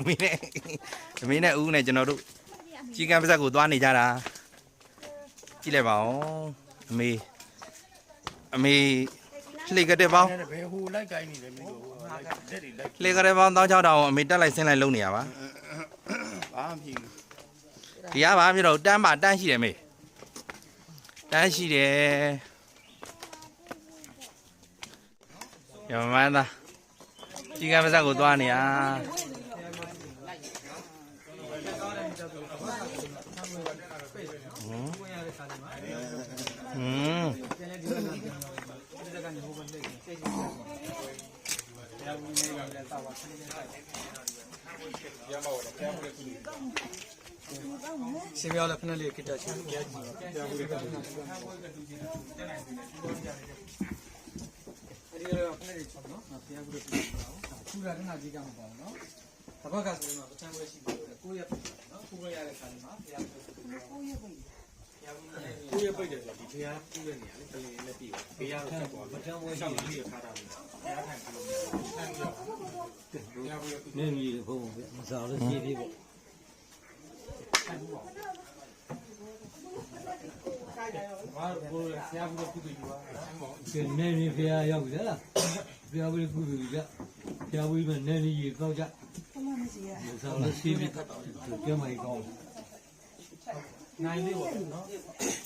အမေနဲ့အမေနဲ့ဦးနဲ့ကျွန်တော်တို့ကြီးကံပါဇက်ကိုသွားနေကြတာကြည့်လိုက်ပါဦးအမေအမေလှေကတဲ့ပေါင်းဘယ်ဟိုလိုက်ကိုင်းနေလဲမင်းတို့ဟိုလိုက်လက်တွေလိုက်လှေကတဲ့ပေါင်းတောင်းချောက်တောင်အမေတက်လိုက်ဆင်းလိုက်လုံနေရပါဘာမှဖြစ်ဘူးဒီကဘာဖြစ်တော့တန်းပါတန်းရှိတယ်မေတန်းရှိတယ်ရမမန်းသားကြီးကံပါဇက်ကိုသွားနေရ ဟွန်းရှင်ပြောလဲ ဖနက်လေးခိတ္တချင်ကြားကြည့်ပြောဘူးလေအဲ့ဒီတော့ဖနက်လေးချောနော်ငါပြန်ဘူးလို့ပြောတာထူတာကနာကြီးကမပေါ့နော်တပတ်ကဆိုရင်တော့ပချမ်းပွဲရှိတယ်ကိုရပိတ်နော်ကိုရရတဲ့ခါမှာဘုရားပိတ်ကို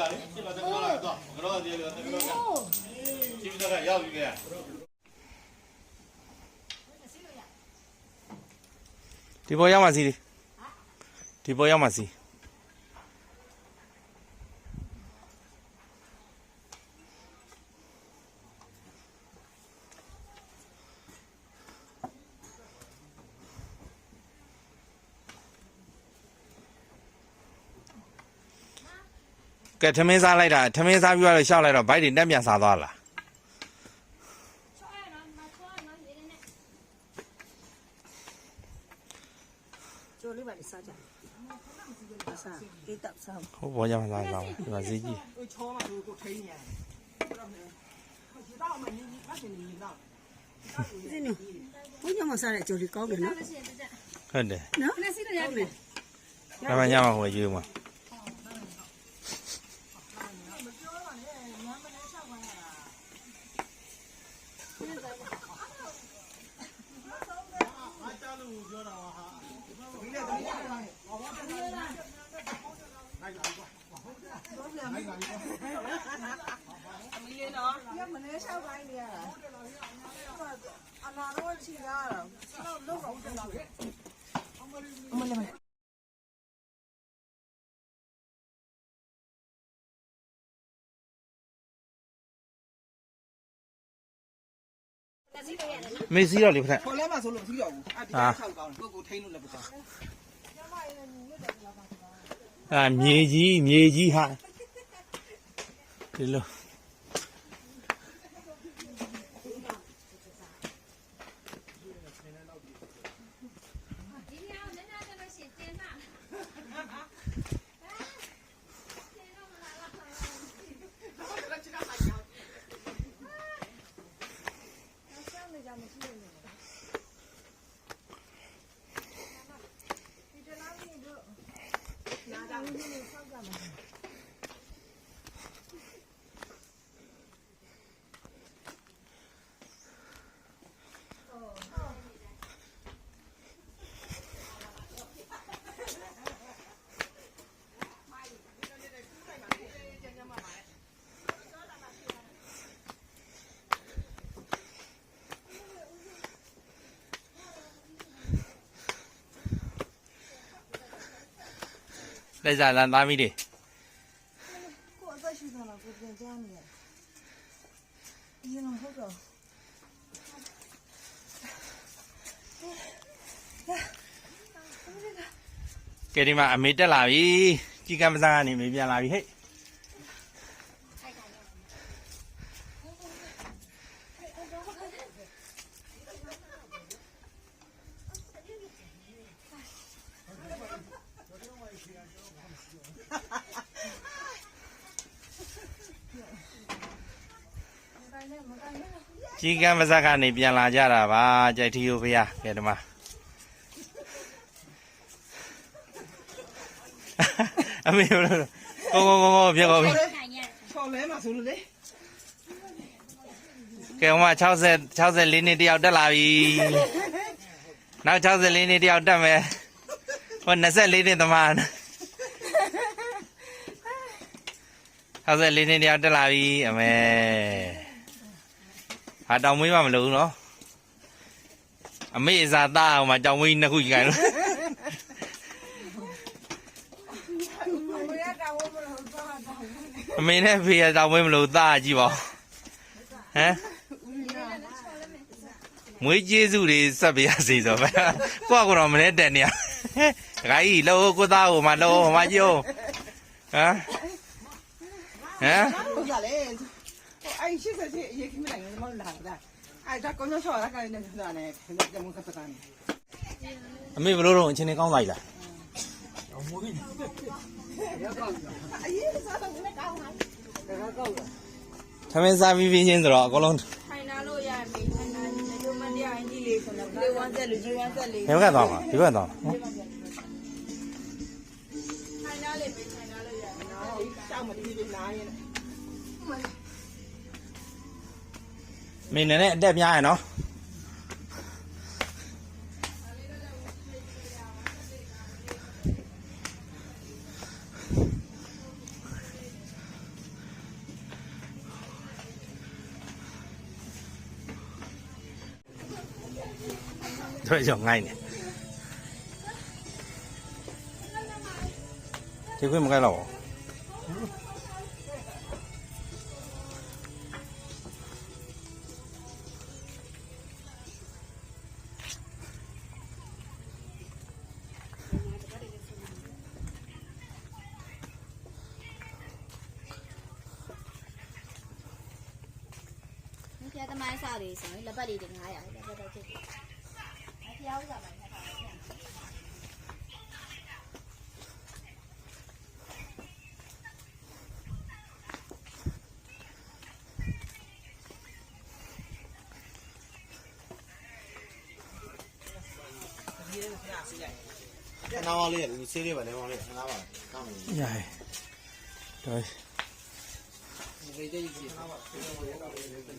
လေးလည်းဖြစ်လာလေဖြစ်လာတဲ့ကတော့တော့ကတော့ဒီကတော့ကတော့ကြီးပြီးတော့ရောက်ပြီလေဒီပေါ်ရောက်မှစီဒီပေါ်ရောက်မှစီ ကဲထမင်းစားလိုက်တာထမင်းစားပြီးတော့ရှောက်လိုက်တော့ဘိုက်တွေတက်ပြန်စားသွားလားကျော်လေးပါလေစားကြစားအေးတပ်စားဟုတ်ဘောရမလားစားဒီမှာဈေးကြီးဟိုချောမှာကိုထိန်းနေရတယ်ဒီတော့မှနေနေမဆင်နေနေတော့ဒီနေ့ဘုညမစားတဲ့ကျော်လေးကောင်းတယ်နော်ဟုတ်တယ်နော်ဒါမှညမှာဟိုရွေးမှာ 要么那小白的，啊，那我去哪了？那那个我知道。我们那边。 မေးစီးတော့လေဖက် ခေါ်လဲမှ ဆိုလို့မသိတော့ဘူးအဒီဟာဆောက်ကောင်းကိုကိုထိန်းလို့လည်းမကောင်းအာမြေကြီးမြေကြီးဟာဒီလို လက်စားလမ်းသားမိတွေကိုအသက်ရှိသလားကိုပြန်ကြားနေရဒီလိုဟုတ်တော့ကဲဒီမှာအမေတက်လာပြီကြီးကံပစားကနေမေပြန်လာပြီဟဲ့ ကြီးကံပစားကနေပြန်လာကြတာပါကြိုက်ထီယိုဖေးကဲဒီမှာအမေဘယ်လိုကိုကိုကိုကိုပြကောပြီဆော်လဲမှာဆိုလို့လေကဲဟိုမှာ60 64နှစ်တယောက်တက်လာပြီနောက်64နှစ်တယောက်တက်မယ်ဟို24နှစ်သမား64နှစ်တယောက်တက်လာပြီအမေ ဟာတောင်မွေးမှမလို့နော်အမေအစားသားအောင်မှာတောင်မွေးနှစ်ခုကြီးခိုင်းလို့အမေနဲ့ဖေရတောင်မွေးမလို့သားကြည့်ပါဦးဟမ်မွေးကျေးဇူးတွေဆက်ပြရစီဆိုပဲကိုကကတော့မလဲတက်နေရဒကာကြီးလောကိုသားကိုမလောမကြည့်ဟမ်ဟမ် ဟုတ်ကြလေအဲ့ရှိစစီရေခိမလိုက်မလာတာအဲ့ဒါကောင်းချောရကလည်းနေတာနဲ့ကျမကတကန်အမေဘလို့တော့အချင်းနေကောင်းလိုက်လားအေးစားတော့လည်းကောင်းပါဒါကောင်းလားသမင်းစားပြီးပြီးချင်းဆိုတော့အကုန်လုံးထိုင်နာလို့ရပြီထိုင်နာဒီလိုမတရားအင်ကြီးလေးဆိုတော့လေဝမ်းဆက်လူကြီးဝမ်းဆက်လေးဘယ်ဘက်ကသွားမှာဒီဘက်ကသွားမှာထိုင်နာလေးပဲထိုင်နာလို့ရပြီနော်တောက်မတီးပြီးနားရင် mình này đẹp nhai nó. Thôi giờ ngay này. Thì khuyên một cái lẩu તમારે đi છે લબા લીધી હા લબા નથી આવું Nào lên, xí đi vào đây vào đây, nào vào. Dạ. Rồi. တွေ900လက်ပတ်တော့ဖြစ်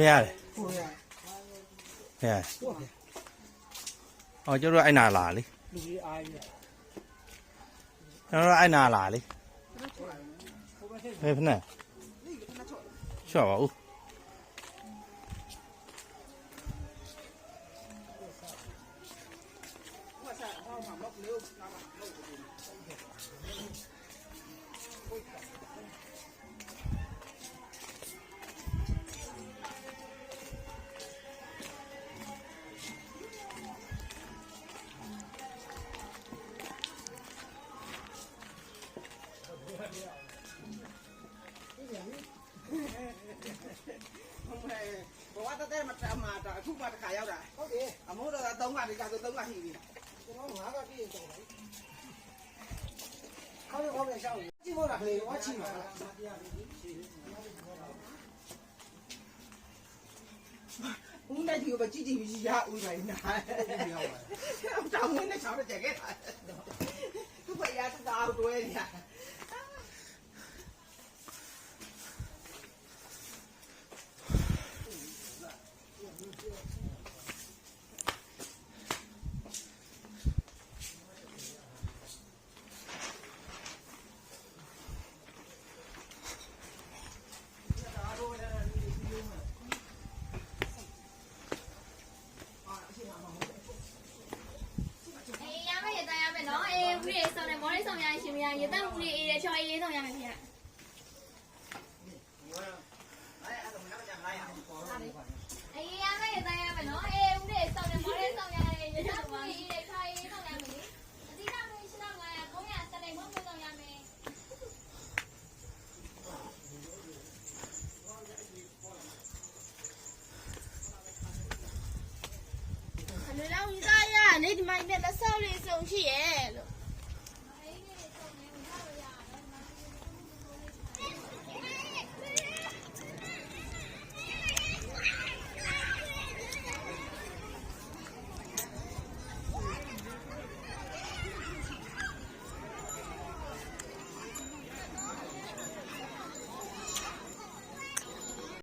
တယ် ဟဲ့အော်ကျတို့အဲ့နာလာလေလူကြီးအားရကျွန်တော်အဲ့နာလာလေဘယ်ဖက်နဲ့ချော့ပါဦး บอกว่าตั้งแต่มามาจากทุกมาขายเอาได้โอเคอามุเราต้องมาดีการต้องมาหีบีကျွန်တော်ငါးကပြည့်တော့တယ်။ခါရခေါ်နေရှောင်းကြည့်ဖို့လားခလေးဝါချိမှာလား။ဘုန်းတဲ့ဒီကိုကြည့်ကြည့်ပြီးရဦးနိုင်နာ။တောင်းဝင်နဲ့ချောင်းတဲ့ကြက်ခဲ့တာ။သူ့ဘယ်ရသားတော့တွဲနေတာ။